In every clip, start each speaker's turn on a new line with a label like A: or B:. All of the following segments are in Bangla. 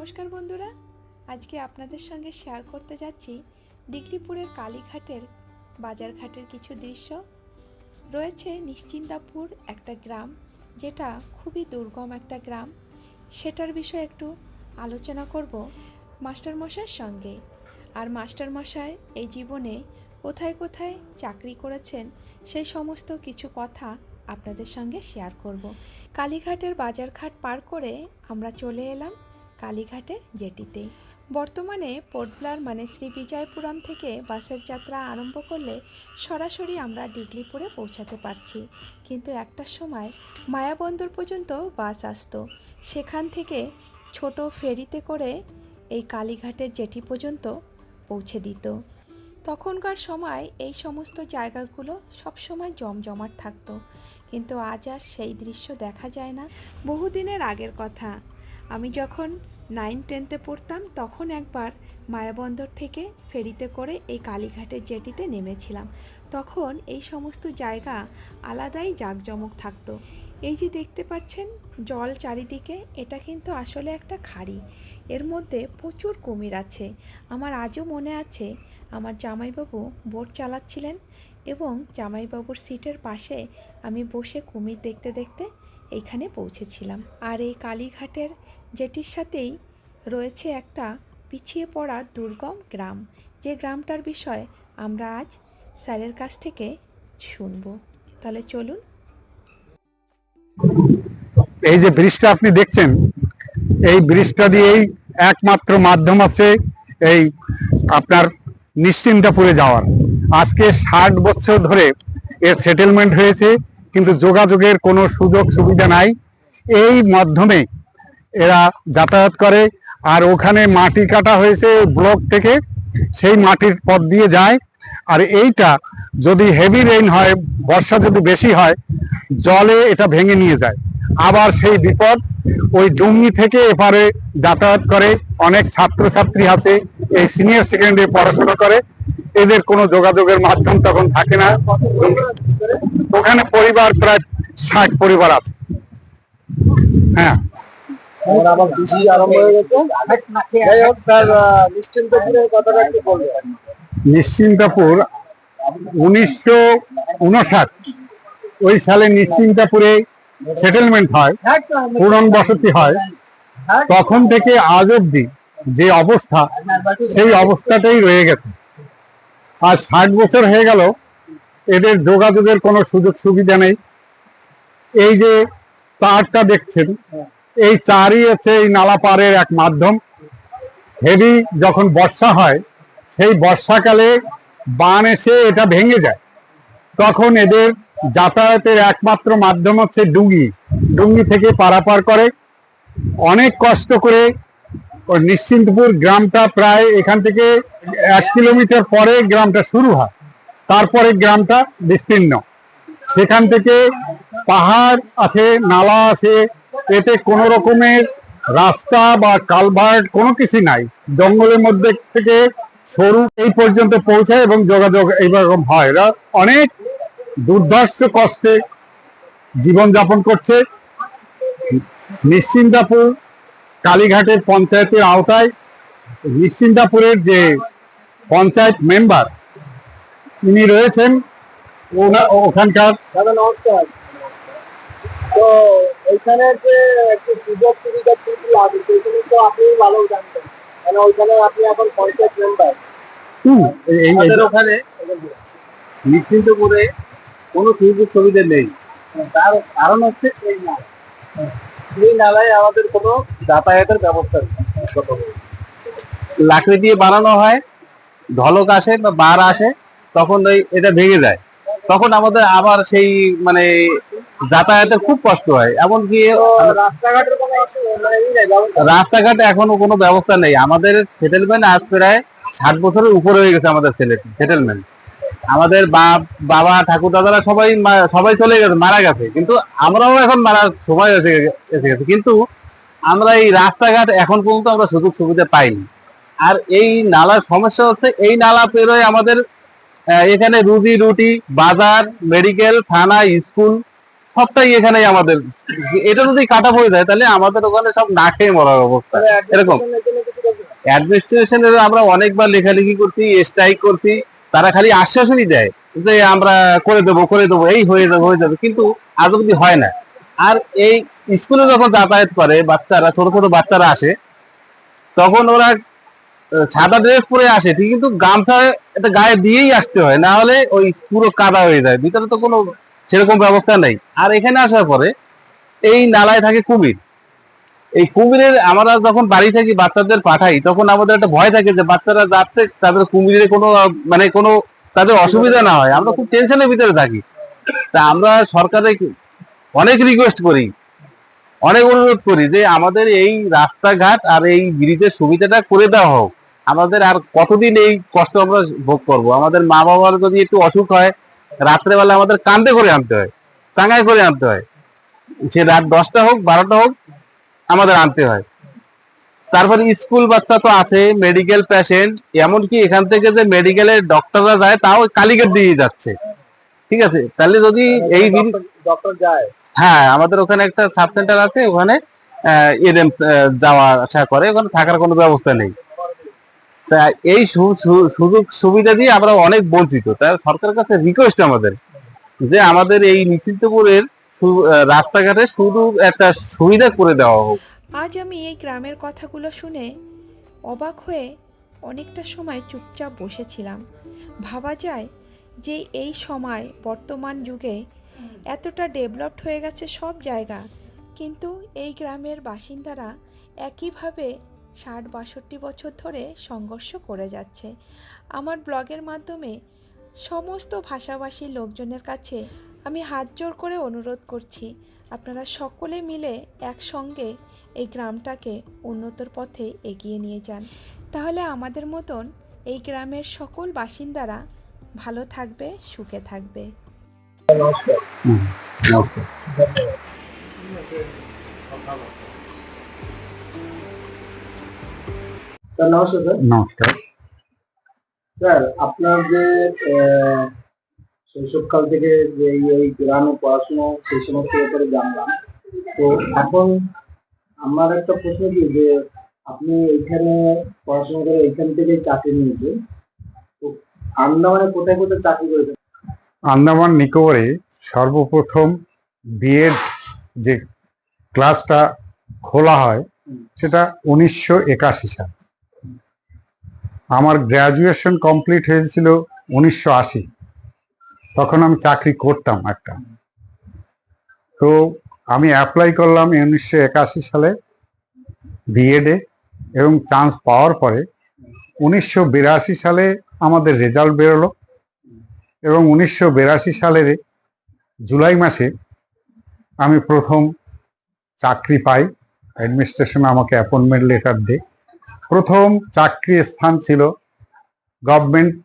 A: নমস্কার বন্ধুরা। আজকে আপনাদের সঙ্গে শেয়ার করতে যাচ্ছি ডিগলিপুরের কালীঘাটের বাজারঘাটের কিছু দৃশ্য। রয়েছে নিশ্চিন্তাপুর একটা গ্রাম, যেটা খুবই দুর্গম একটা গ্রাম। সেটার বিষয়ে একটু আলোচনা করব মাস্টারমশাইয়ের সঙ্গে। আর মাস্টারমশাই এই জীবনে কোথায় কোথায় চাকরি করেছেন, সেই সমস্ত কিছু কথা আপনাদের সঙ্গে শেয়ার করব। কালীঘাটের বাজারঘাট পার করে আমরা চলে এলাম। কালীঘাটের জেটিতে বর্তমানে পোর্টব্লার মানে শ্রী বিজয়পুরম থেকে বাসের যাত্রা আরম্ভ করলে সরাসরি আমরা ডিগলিপুরে পৌঁছাতে পারছি। কিন্তু একটা সময় মায়াবন্দর পর্যন্ত বাস আসতো। সেখান থেকে ছোট ফেরিতে করে এই কালীঘাটের জেটি পর্যন্ত পৌঁছে দিত। তখনকার সময় এই সমস্ত জায়গাগুলো সবসময় জমজমাট থাকতো। কিন্তু আজ আর সেই দৃশ্য দেখা যায় না। বহুদিনের আগের কথা। আমি যখন নাইন টেনতে পড়তাম, তখন একবার মায়াবন্দর থেকে ফেরিতে করে এই কালীঘাটের জেটিতে নেমেছিলাম। তখন এই সমস্ত জায়গা আলাদাই জাঁকজমক থাকতো। এই যে দেখতে পাচ্ছেন, জল চারিদিকে, এটা কিন্তু আসলে একটা খাড়ি। এর মধ্যে প্রচুর কুমির আছে। আমার আজও মনে আছে, আমার জামাইবাবু বোট চালাচ্ছিলেন এবং জামাইবাবুর সিটের পাশে আমি বসে কুমির দেখতে দেখতে এইখানে পৌঁছেছিলাম। আর এই কালীঘাটের যেটির সাথেই রয়েছে একটা পিছিয়ে পড়া দুর্গম গ্রাম। যে গ্রামটার বিষয় আমরা আজ স্যারের কাছ থেকে শুনব। তাহলে চলুন।
B: এই যে ব্রিজটা আপনি দেখছেন, এই ব্রিজটা দিয়েই একমাত্র মাধ্যম আছে এই আপনার নিশ্চিন্তাপুরে যাওয়ার। আজকে ষাট বছর ধরে এর সেটেলমেন্ট হয়েছে, কিন্তু যোগাযোগের কোনো সুযোগ সুবিধা নাই। এই মাধ্যমে এরা যাতায়াত করে আর ওখানে মাটি কাটা হয়েছে ব্লক থেকে, সেই মাটির পথ দিয়ে যায়। আর এইটা যদি হেভি রেইন হয়, বর্ষা যদি বেশি হয়, জলে এটা ভেঙে নিয়ে যায়। আবার সেই বিপদ ওই ডুঙ্গি থেকে এপারে যাতায়াত করে, অনেক ছাত্রছাত্রী আছে, এই সিনিয়র সেকেন্ডারি পড়াশোনা করে। এদের কোনো যোগাযোগের মাধ্যম তখন থাকে না। ওখানে পরিবার প্রায় ষাট পরিবার আছে। হ্যাঁ। নিশ্চিন্তাপুর উনিশশো উনষাট, ওই সালে নিশ্চিন্তাপুরে সেটেলমেন্ট হয়, পূরণ বসতি হয়। তখন থেকে আজ অব্দি যে অবস্থা, সেই অবস্থাটাই রয়ে গেছে। আর ষাট বছর হয়ে গেল, এদের যোগাযোগের কোনো সুযোগ সুবিধা নেই। এই যে তারটা দেখছেন এই চারই হচ্ছে এই নালা পারের এক মাধ্যম। হেভি যখন বর্ষা হয়, সেই বর্ষাকালে বান এসে এটা ভেঙে যায়। তখন এদের যাতায়াতের একমাত্র মাধ্যম হচ্ছে ডুঙ্গি। ডুঙ্গি থেকে পারাপার করে। অনেক কষ্ট করে নিশ্চিন্তপুর গ্রামটা প্রায় এখান থেকে এক কিলোমিটার পরে গ্রামটা শুরু হয়। তারপরে গ্রামটা বিস্তীর্ণ। সেখান থেকে পাহাড় আছে, নালা আছে এতে কোনো রকমের রাস্তা বা কালভার্ট কোনো কিছু নাই। জঙ্গলের মধ্যে থেকে সরু এই পর্যন্ত পৌঁছায় এবং যোগাযোগ এইরকম হয়। এরা অনেক দুর্ধর্ষ কষ্টে জীবনযাপন করছে। নিশ্চিন্তাপুর, কালীঘাটের পঞ্চায়েতের আওতায় নিশ্চিন্তাপুরের যে পঞ্চায়েত মেম্বার, তিনি রয়েছেন। ওখানকার
C: তো ওইখানে যে একটু সুযোগ সুবিধা কি কি আছে সেইগুলো তো আপনি ভালো জানতেন। মানে ওইখানে আপনি এখন পঞ্চায়েত মেম্বার আমাদের ওখানে নিশ্চিন্তপুরে কোনো সুযোগ সুবিধা নেই। তার কারণ হচ্ছে এই নালা এই নালায় আমাদের কোনো যাতায়াতের ব্যবস্থা নেই। লাকড়ি দিয়ে বানানো হয় ঢলক আসে বা বার আসে তখন ওই এটা ভেঙে যায়। তখন আমাদের আবার সেই মানে যাতায়াতে খুব কষ্ট হয়। এমনকি রাস্তাঘাট এখনও কোনো ব্যবস্থা নেই। আমাদের সেটেলমেন্ট আজ প্রায় ষাট বছরের উপরে হয়ে গেছে আমাদের সেটেলমেন্ট আমাদের বাপ বাবা ঠাকুর দাদারা সবাই সবাই চলে গেছে মারা গেছে। কিন্তু আমরাও এখন মারা সময় এসে এসে গেছে। কিন্তু আমরা এই রাস্তাঘাট এখন পর্যন্ত আমরা সুযোগ সুবিধা পাইনি। আর এই নালার সমস্যা হচ্ছে এই নালা পেরোয় আমাদের এখানে রুজি রুটি বাজার মেডিকেল থানা স্কুল সবটাই এখানেই আমাদের। এটা যদি কাটা পড়ে যায় তাহলে আমাদের ওখানে সব না খেয়ে মরার অবস্থা। এরকম। অ্যাডমিনিস্ট্রেশনের আমরা অনেকবার লেখালেখি করছি স্ট্রাইক করছি তারা খালি আশ্বাসনই দেয় যে আমরা করে দেবো করে দেবো এই হয়ে যাবে হয়ে যাবে। কিন্তু আজ অব্দি হয় না। আর এই স্কুলে যখন যাতায়াত করে বাচ্চারা ছোট ছোট বাচ্চারা আসে তখন ওরা সাদা ড্রেস পরে আসে ঠিক কিন্তু গামছা একটা গায়ে দিয়েই আসতে হয়। না হলে ওই পুরো কাদা হয়ে যায়। ভিতরে তো কোনো সেরকম ব্যবস্থা নেই। আর এখানে আসার পরে এই নালায় থাকে কুমির। এই কুমিরের আমরা যখন বাড়ি থেকে বাচ্চাদের পাঠাই, তখন আমাদের একটা ভয় থাকে যে বাচ্চারা যাচ্ছে তাদের কুমিরের কোনো মানে কোনো তাদের অসুবিধা না হয়। আমরা খুব টেনশনের ভিতরে থাকি। তা আমরা সরকারে অনেক রিকোয়েস্ট করি, অনেক অনুরোধ করি যে আমাদের এই রাস্তাঘাট আর এই ব্রিজের সুবিধাটা করে দেওয়া হোক। আমাদের আর কতদিন এই কষ্ট আমরা ভোগ করব? আমাদের মা বাবার যদি একটু অসুখ হয় রাত্রেবেলা আমাদের কান্দে করে আনতে হয় চাঙ্গায় করে আনতে হয়। সে রাত দশটা হোক বারোটা হোক আমাদের আনতে হয়। তারপরে স্কুল বাচ্চা তো আছে মেডিকেল পেশেন্ট এমনকি এখান থেকে যে মেডিকেলের ডক্টররা যায় তাও কালীঘাট দিয়ে যাচ্ছে। ঠিক আছে? তাহলে যদি এই
D: ডক্টর যায়।
C: হ্যাঁ আমাদের ওখানে একটা সাব সেন্টার আছে ওখানে যাওয়া আসা করে ওখানে থাকার কোনো ব্যবস্থা নেই। তা এই সুযোগ সুবিধা দিয়ে আমরা অনেক বঞ্চিত। তাই সরকারের কাছে রিকোয়েস্ট আমাদের যে আমাদের এই নিশ্চিন্তপুরের রাস্তাঘাটে শুধু একটা সুবিধা করে দেওয়া হোক।
A: আজ আমি এই গ্রামের কথাগুলো শুনে অবাক হয়ে অনেকটা সময় চুপচাপ বসেছিলাম। ভাবা যায় যে এই সময়, বর্তমান যুগে এতটা ডেভেলপড হয়ে গেছে সব জায়গা। কিন্তু এই গ্রামের বাসিন্দারা একইভাবে ষাট বাষট্টি বছর ধরে সংঘর্ষ করে যাচ্ছে। আমার ব্লগের মাধ্যমে সমস্ত ভাষাভাষী লোকজনের কাছে আমি হাত জোর করে অনুরোধ করছি আপনারা সকলে মিলে একসঙ্গে এই গ্রামটাকে উন্নতর পথে এগিয়ে নিয়ে যান। তাহলে আমাদের মতন এই গ্রামের সকল বাসিন্দারা ভালো থাকবে সুখে থাকবে।
D: স্যার নমস্কার স্যার।
B: নমস্কার।
D: স্যার আপনার যে শৈশবকাল থেকে যে এই গ্রামে পড়াশোনা সেই সমস্ত ব্যাপারে জানলাম। তো এখন আমার একটা প্রশ্ন কি যে আপনি এইখানে পড়াশোনা করে এইখান থেকে চাকরি নিয়েছেন। তো আন্দামানে কোথায় কোথায় চাকরি করেছেন?
B: আন্দামান নিকোবরে সর্বপ্রথম বিএড যে ক্লাসটা খোলা হয় সেটা উনিশশো একাশি সাল। আমার গ্র্যাজুয়েশন কমপ্লিট হয়েছিল উনিশশো আশি। তখন আমি চাকরি করতাম একটা। তো আমি অ্যাপ্লাই করলাম উনিশশো একাশি সালে বিএডে এবং চান্স পাওয়ার পরে উনিশশো বিরাশি সালে আমাদের রেজাল্ট বেরোলো এবং উনিশশো বিরাশি সালের জুলাই মাসে আমি প্রথম চাকরি পাই। অ্যাডমিনিস্ট্রেশন আমাকে অ্যাপয়েন্টমেন্ট লেটার দেয়। প্রথম চাকরি স্থান ছিল গভর্নমেন্ট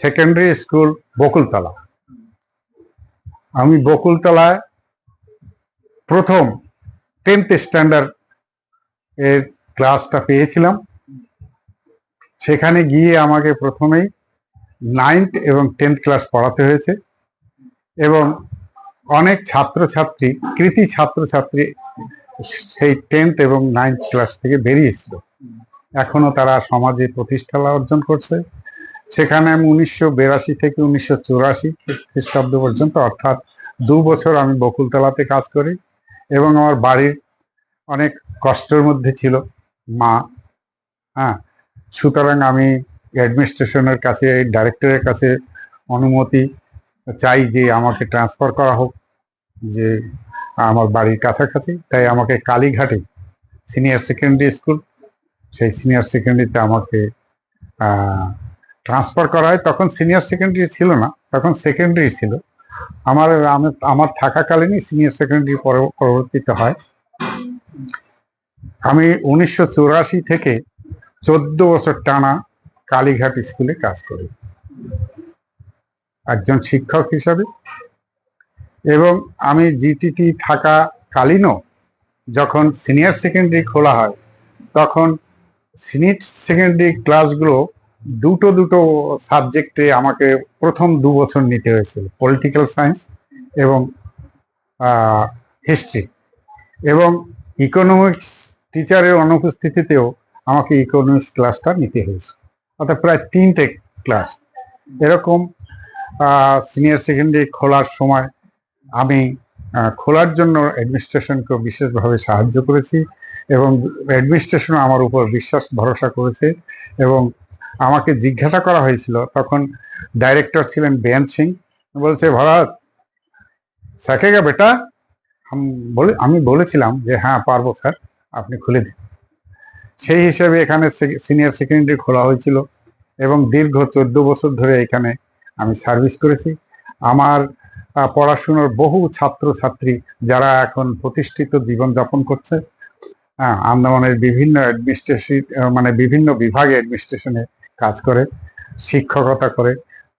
B: সেকেন্ডারি স্কুল বকুলতলা। আমি বকুলতলায় প্রথম টেন্থ স্ট্যান্ডার্ড এর ক্লাসটা পেয়েছিলাম। সেখানে গিয়ে আমাকে প্রথমেই নাইন্থ এবং টেন্থ ক্লাস পড়াতে হয়েছে এবং অনেক ছাত্রছাত্রী, কৃতি ছাত্রছাত্রী সেই টেন্থ এবং নাইন্থ ক্লাস থেকে বেরিয়েছিল। এখনও তারা সমাজে প্রতিষ্ঠা অর্জন করছে। সেখানে আমি উনিশশো বিরাশি থেকে উনিশশো চুরাশি খ্রিস্টাব্দ পর্যন্ত, অর্থাৎ দু বছর আমি বকুলতলাতে কাজ করি এবং আমার বাড়ির অনেক কষ্টের মধ্যে ছিল মা। হ্যাঁ সুতরাং আমি অ্যাডমিনিস্ট্রেশনের কাছে, ডাইরেক্টরের কাছে অনুমতি চাই যে আমাকে ট্রান্সফার করা হোক, যে আমার বাড়ির কাছাকাছি। তাই আমাকে কালীঘাটে সিনিয়র সেকেন্ডারি স্কুল সেই সিনিয়র সেকেন্ডারিতে আমাকে ট্রান্সফার করা হয়। তখন সিনিয়র সেকেন্ডারি ছিল না, তখন সেকেন্ডারি ছিল। আমার আমার থাকাকালীনই সিনিয়র সেকেন্ডারি পরবর্তীতে হয়। আমি উনিশশো চুরাশি থেকে চোদ্দ বছর টানা কালীঘাট স্কুলে কাজ করি। একজন শিক্ষক হিসাবে। এবং আমি জিটিটি থাকা কালীনও যখন সিনিয়র সেকেন্ডারি খোলা হয়, তখন সিনিয়র সেকেন্ডারি ক্লাসগুলো দুটো দুটো সাবজেক্টে আমাকে প্রথম দু বছর নিতে হয়েছিল, পলিটিক্যাল সায়েন্স এবং হিস্ট্রি। এবং ইকোনমিক্স টিচারের অনুপস্থিতিতেও আমাকে ইকোনমিক্স ক্লাসটা নিতে হয়েছে। অর্থাৎ প্রায় তিনটে ক্লাস। এরকম সিনিয়র সেকেন্ডারি খোলার সময় আমি খোলার জন্য অ্যাডমিনিস্ট্রেশনকে বিশেষভাবে সাহায্য করেছি এবং অ্যাডমিনিস্ট্রেশন আমার উপর বিশ্বাস, ভরসা করেছে এবং আমাকে জিজ্ঞাসা করা হয়েছিল। তখন ডাইরেক্টর ছিলেন বেয়ান সিং। বলছে, ভরত সাকেগা বেটা? বলে, আমি বলেছিলাম যে হ্যাঁ পারব স্যার, আপনি খুলে দিন। সেই হিসেবে এখানে সিনিয়র সেকেন্ডারি খোলা হয়েছিল এবং দীর্ঘ চোদ্দ বছর ধরে এখানে আমি সার্ভিস করেছি। আমার পড়াশুনোর বহু ছাত্র ছাত্রী যারা এখন প্রতিষ্ঠিত জীবনযাপন করছে। হ্যাঁ আন্দামানের বিভিন্ন অ্যাডমিনিস্ট্রেশন মানে বিভিন্ন বিভাগে অ্যাডমিনিস্ট্রেশনে কাজ করে, শিক্ষকতা করে।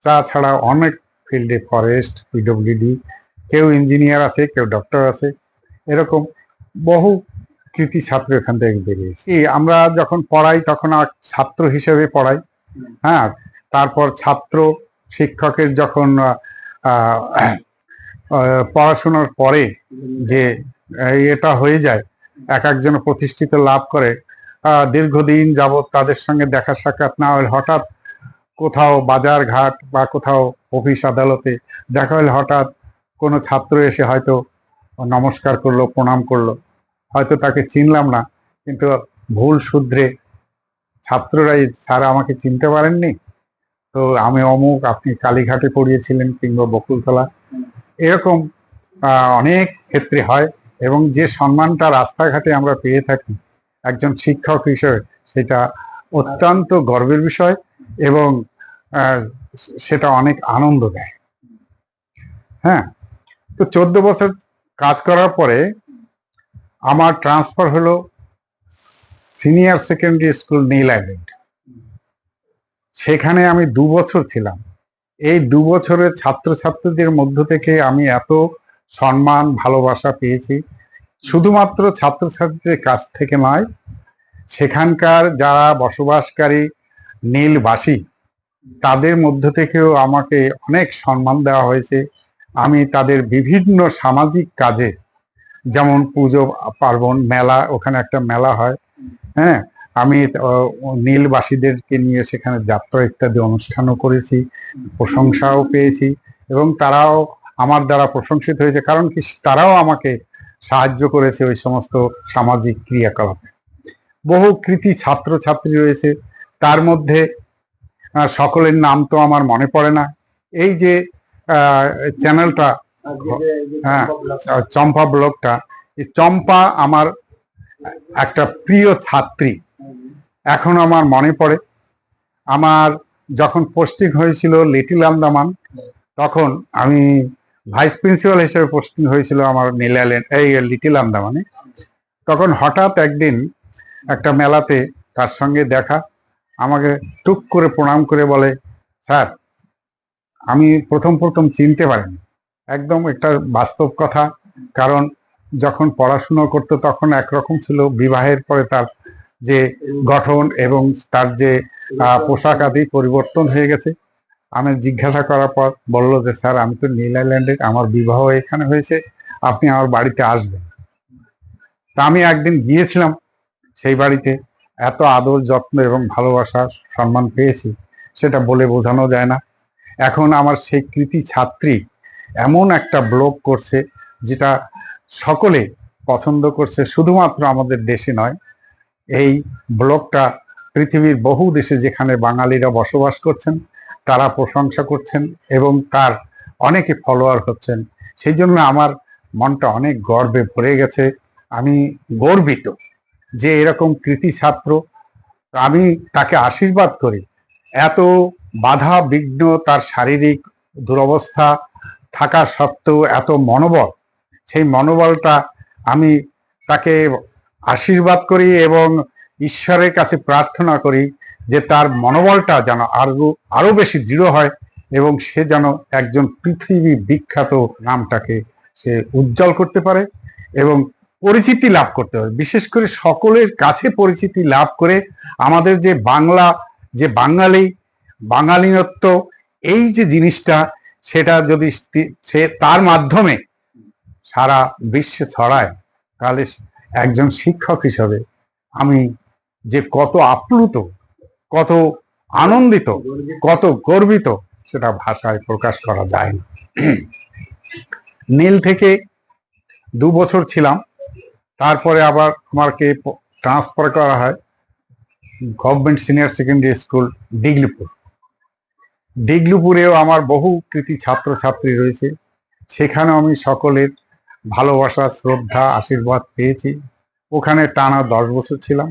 B: তাছাড়া অনেক ফিল্ডে ফরেস্ট পিডব্লিউডি কেউ ইঞ্জিনিয়ার আছে, কেউ ডক্টর আছে। এরকম বহু কৃতি ছাত্র এখান থেকে বেরিয়েছে। আমরা যখন পড়াই তখন ছাত্র হিসেবে পড়াই। হ্যাঁ তারপর ছাত্র শিক্ষকের যখন পড়াশোনার পরে যে এটা হয়ে যায়, এক একজন প্রতিষ্ঠিত লাভ করে দীর্ঘদিন যাবৎ তাদের সঙ্গে দেখা সাক্ষাৎ না হলে হঠাৎ কোথাও বাজার ঘাট বা কোথাও অফিস আদালতে দেখা হলে হঠাৎ কোনো ছাত্র এসে হয়তো নমস্কার করল, প্রণাম করল। হয়তো তাকে চিনলাম না, কিন্তু ভুল শুধরে ছাত্ররাই, স্যার আমাকে চিনতে পারেননি? তো আমি অমুক, আপনি কালীঘাটে পড়িয়েছিলেন কিংবা বকুলতলা। এরকম অনেক ক্ষেত্রে হয় এবং যে সম্মানটা রাস্তাঘাটে আমরা পেয়ে থাকি একজন শিক্ষক হিসেবে, সেটা অত্যন্ত গর্বের বিষয় এবং সেটা অনেক আনন্দ দেয়। হ্যাঁ তো চোদ্দ বছর কাজ করার পরে আমার ট্রান্সফার হলো senior secondary school Neil island সেখানে আমি দু বছর ছিলাম। এই দু বছরের ছাত্রছাত্রীদের মধ্য থেকে আমি এত সম্মান, ভালোবাসা পেয়েছি। শুধুমাত্র ছাত্রছাত্রীদের কাছ থেকে নয়, সেখানকার যারা বসবাসকারী নীলবাসী, তাদের মধ্য থেকেও আমাকে অনেক সম্মান দেওয়া হয়েছে। আমি তাদের বিভিন্ন সামাজিক কাজে, যেমন পুজো, পার্বণ মেলা, ওখানে একটা মেলা হয় হ্যাঁ? আমি নীলবাসীদেরকে নিয়ে সেখানে যাত্রা ইত্যাদি অনুষ্ঠানও করেছি, প্রশংসাও পেয়েছি এবং তারাও আমার দ্বারা প্রশংসিত হয়েছে কারণ কি তারাও আমাকে সাহায্য করেছে ওই সমস্ত সামাজিক ক্রিয়াকলাপে বহু কৃতি ছাত্র ছাত্রী রয়েছে, তার মধ্যে সকলের নাম তো আমার মনে পড়ে না এই যে চ্যানেলটা হ্যাঁ। চম্পা ব্লগটা চম্পা আমার একটা প্রিয় ছাত্রী এখন আমার মনে পড়ে। আমার যখন পোস্টিং হয়েছিল লিটিল আন্দামান তখন আমি ভাইস প্রিন্সিপাল হিসেবে পোস্টিং হয়েছিল আমার নীলাল্যান্ড এই লিটিল আন্দামানে তখন হঠাৎ একদিন একটা মেলাতে তার সঙ্গে দেখা, আমাকে টুক করে প্রণাম করে বলে, স্যার, আমি প্রথম প্রথম চিনতে পারিনি। একদম একটা বাস্তব কথা, কারণ যখন পড়াশুনো করতো তখন একরকম ছিল, বিবাহের পরে তার যে গঠন এবং তার যে পোশাক আদি পরিবর্তন হয়ে গেছে। আমি জিজ্ঞাসা করার পর বলল যে, স্যার, আমি তো নীল আইল্যান্ডের আমার বিবাহ এখানে হয়েছে, আপনি আমার বাড়িতে আসবেন। তা আমি একদিন গিয়েছিলাম সেই বাড়িতে, এত আদর যত্ন এবং ভালোবাসা, সম্মান পেয়েছি, সেটা বলে বোঝানো যায় না। এখন আমার সেই কৃতি ছাত্রী এমন একটা ব্লগ করছে, যেটা সকলে পছন্দ করছে, শুধুমাত্র আমাদের দেশে নয় এই ব্লগটা পৃথিবীর বহু দেশে যেখানে বাঙালিরা বসবাস করছেন, তারা প্রশংসা করছেন এবং তার অনেকে ফলোয়ার হচ্ছেন। সেই জন্য আমার মনটা অনেক গর্বে ভরে গেছে। আমি গর্বিত যে এরকম কৃতি ছাত্র, আমি তাকে আশীর্বাদ করি। এত বাধা বিঘ্ন তার শারীরিক দুরবস্থা থাকা সত্ত্বেও এত মনোবল, সেই মনোবলটা আমি তাকে আশীর্বাদ করি এবং ঈশ্বরের কাছে প্রার্থনা করি যে তার মনোবলটা যেন আরও আরও বেশি দৃঢ় হয় এবং সে যেন একজন পৃথিবী বিখ্যাত নামটাকে সে উজ্জ্বল করতে পারে এবং পরিচিতি লাভ করতে পারে। বিশেষ করে সকলের কাছে পরিচিতি লাভ করে আমাদের যে বাংলা, যে বাঙালি, বাঙালিনত্ব, এই যে জিনিসটা, সেটা যদি সে, তার মাধ্যমে সারা বিশ্বে ছড়ায়, তাহলে একজন শিক্ষক হিসাবে আমি যে কত আপ্লুত, কত আনন্দিত, কত গর্বিত, সেটা ভাষায় প্রকাশ করা যায় না। নীল থেকে দু বছর ছিলাম, তারপরে আবার আমাকে ট্রান্সফার করা হয় government senior secondary school Diglipur. ডিগলিপুরেও আমার বহু কৃতি ছাত্রছাত্রী রয়েছে, সেখানেও আমি সকলের ভালোবাসা, শ্রদ্ধা, আশীর্বাদ পেয়েছি। ওখানে টানা দশ বছর ছিলাম।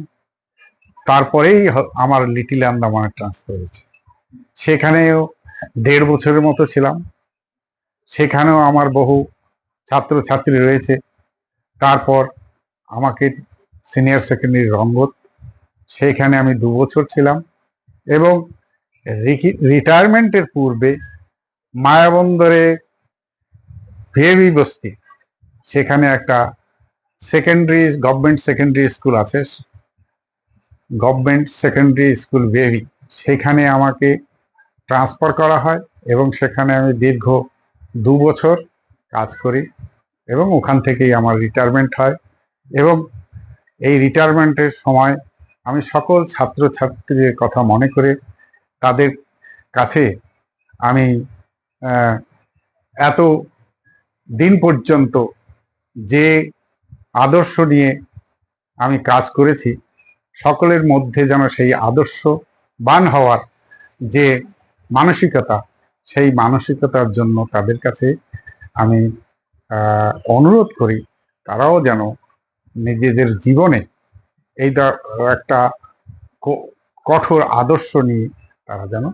B: তারপরেই আমার লিটিল আন্দামানে ট্রান্সফার হয়েছে। সেখানেও দেড় বছরের মতো ছিলাম। সেখানেও আমার বহু ছাত্রছাত্রী রয়েছে। তারপর আমাকে সিনিয়র সেকেন্ডারি রঙ্গত। সেইখানে আমি দু বছর ছিলাম এবং রিটায়ারমেন্টের পূর্বে মায়াবন্দরে ভিএবি বস্তি সেখানে একটা সেকেন্ডারি গভর্নমেন্ট সেকেন্ডারি স্কুল আছে। গভর্নমেন্ট সেকেন্ডারি স্কুল ভিএবি সেখানে আমাকে ট্রান্সফার করা হয় এবং সেখানে আমি দীর্ঘ দু বছর কাজ করি এবং ওখান থেকেই আমার রিটায়ারমেন্ট হয় এবং এই রিটায়ারমেন্টের সময় আমি সকল ছাত্রছাত্রীদের কথা মনে করে তাদের কাছে আমি এত দিন পর্যন্ত যে আদর্শ নিয়ে আমি কাজ করেছি, সকলের মধ্যে যেন সেই আদর্শ বান হওয়ার যে মানসিকতা, সেই মানসিকতার জন্য তাদের কাছে আমি অনুরোধ করি, তারাও যেন নিজেদের জীবনে এই দ- একটা কঠোর আদর্শ নিয়ে তারা যেন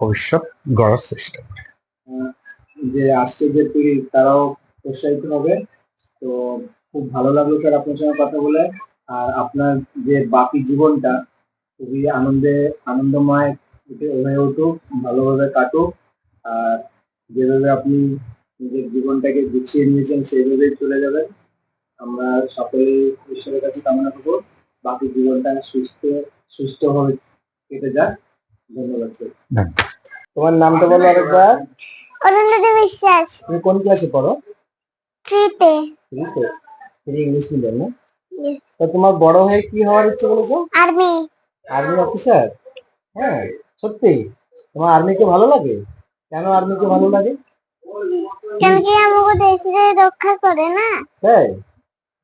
B: ভবিষ্যৎ গড়ার চেষ্টা করে।
D: যে পিড়ি তারাও উৎসাহিত হবে। তো খুব ভালো লাগল স্যার আপনার সঙ্গে কথা বলে। আর আপনার যে বাকি জীবনটা খুবই আনন্দে আনন্দময় উঠে- হয়ে উঠুক ভালোভাবে কাটুক। আর যেভাবে আপনি নিজের জীবনটাকে গুছিয়ে নিয়েছেন সেইভাবেই চলে যাবেন। আমরা সকলেই ঈশ্বরের কাছে কামনা করব। বাকি জীবনটা সুস্থ সুস্থ সুস্থভাবে কেটে যাক। ধন্যবাদ স্যার। তোমার নামটা বলো আরেকবার।
E: অরুন্ধতি বিশ্বাস।
D: তুমি কোন ক্লাসে পড়ো?
E: ট্রিতে
D: থ্রিতে থ্রি ইংলিশ মিডিয়াম না তো তোমার বড় হয়ে কি হওয়ার ইচ্ছে বলেছ
E: আর্মি
D: আর্মি অফিসার হ্যাঁ সত্যি? তোমার আর্মিকে ভালো লাগে? কেন আর্মিকে ভালো লাগে?
E: কেন কি আমাকে দেশে রক্ষা করে না?
D: তাই?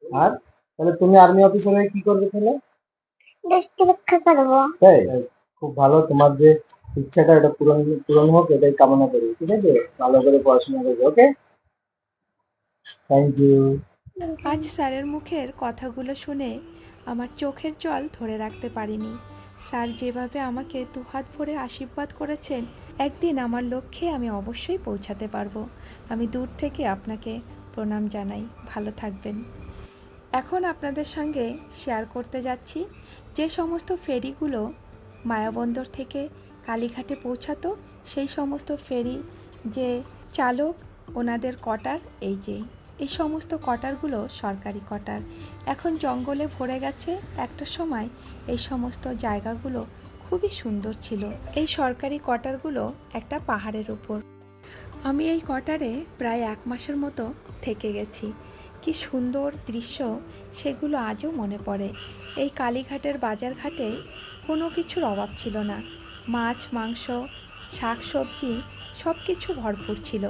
D: আর? তাহলে তুমি আর্মি অফিসার হয়ে কি করবে তাহলে?
E: দেশকে রক্ষা করব।
D: তাই? খুব ভালো তোমার যে ইচ্ছাটা এটা পূরণ পূরণ হোক এটাই কামনা করি ঠিক আছে? ভালো করে পড়াশোনা করবে ওকে থ্যাংক ইউ
A: আজ স্যারের মুখের কথাগুলো শুনে আমার চোখের জল ধরে রাখতে পারিনি। স্যার যেভাবে আমাকে দুহাত ভরে আশীর্বাদ করেছেন, একদিন আমার লক্ষ্যে আমি অবশ্যই পৌঁছাতে পারব। আমি দূর থেকে আপনাকে প্রণাম জানাই। ভালো থাকবেন। এখন আপনাদের সঙ্গে শেয়ার করতে যাচ্ছি। যে সমস্ত ফেরিগুলো মায়াবন্দর থেকে কালীঘাটে পৌঁছাতো, সেই সমস্ত ফেরি যে চালক, ওনাদের কটার, এই যে। এই সমস্ত কটারগুলো সরকারি কটার। এখন জঙ্গলে ভরে গেছে একটা সময় এই সমস্ত জায়গাগুলো খুবই সুন্দর ছিল। এই সরকারি কটারগুলো একটা পাহাড়ের উপর। আমি এই কটারে প্রায় এক মাসের মতো থেকে গেছি। কি সুন্দর দৃশ্য, সেগুলো আজও মনে পড়ে। এই কালীঘাটের বাজার ঘাটে কোনো কিছুর অভাব ছিল না। মাছ, মাংস, শাক, সবজি সব কিছু ভরপুর ছিল।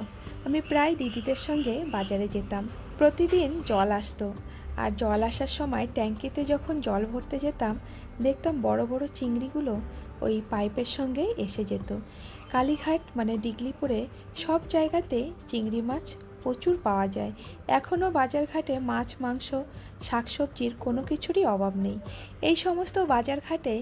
A: আমি প্রায় দিদিদের সঙ্গে বাজারে যেতাম। প্রতিদিন জল আসতো আর জল আসার সময় ট্যাঙ্কিতে যখন জল ভরতে যেতাম, দেখতাম বড় বড় চিংড়িগুলো ওই পাইপের সঙ্গে এসে যেত। কালীঘাট মানে ডিগলিপুরে সব জায়গাতে চিংড়ি মাছ প্রচুর পাওয়া যায়। এখনও বাজারঘাটে মাছ, মাংস, শাকসবজির কোনো কিছুরই অভাব নেই। এই সমস্ত বাজারঘাটে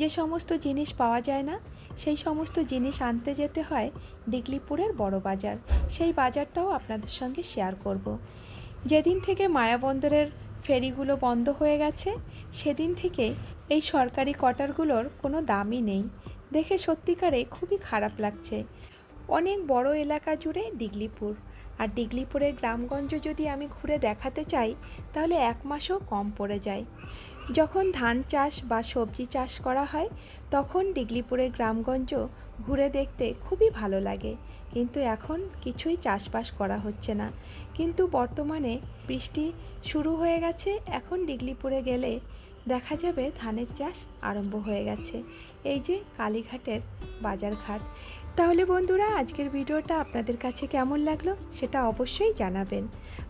A: যে সমস্ত জিনিস পাওয়া যায় না সেই সমস্ত জিনিস আনতে যেতে হয় ডিগলিপুরের বড় বাজার। সেই বাজারটাও আপনাদের সঙ্গে শেয়ার করব। যেদিন থেকে মায়াবন্দরের ফেরিগুলো বন্ধ হয়ে গেছে, সেদিন থেকে এই সরকারি কটারগুলোর কোনো দামই নেই। দেখে সত্যিকারে খুবই খারাপ লাগছে। অনেক বড় এলাকা জুড়ে ডিগলিপুর। আর ডিগলিপুরের গ্রামগঞ্জ যদি আমি ঘুরে দেখাতে চাই, তাহলে এক মাসও কম পড়ে যায়। যখন ধান চাষ বা সবজি চাষ করা হয়, তখন ডিগলিপুরের গ্রামগঞ্জ ঘুরে দেখতে খুবই ভালো লাগে। কিন্তু এখন কিছুই চাষবাস করা হচ্ছে না। কিন্তু বর্তমানে বৃষ্টি শুরু হয়ে গেছে, এখন ডিগলিপুরে গেলে দেখা যাবে ধানের চাষ আরম্ভ হয়ে গেছে। এই যে কালীঘাটের বাজারঘাট তাহলে বন্ধুরা, আজকের ভিডিওটা আপনাদের কাছে কেমন লাগল সেটা অবশ্যই জানাবেন।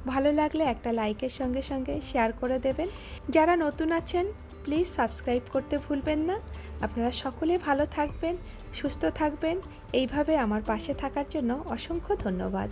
A: ভালো লাগলে একটা লাইকের সঙ্গে সঙ্গে শেয়ার করে দেবেন। যারা নতুন আছেন প্লিজ সাবস্ক্রাইব করতে ভুলবেন না। আপনারা সকলে ভালো থাকবেন, সুস্থ থাকবেন। এইভাবে আমার পাশে থাকার জন্য অসংখ্য ধন্যবাদ।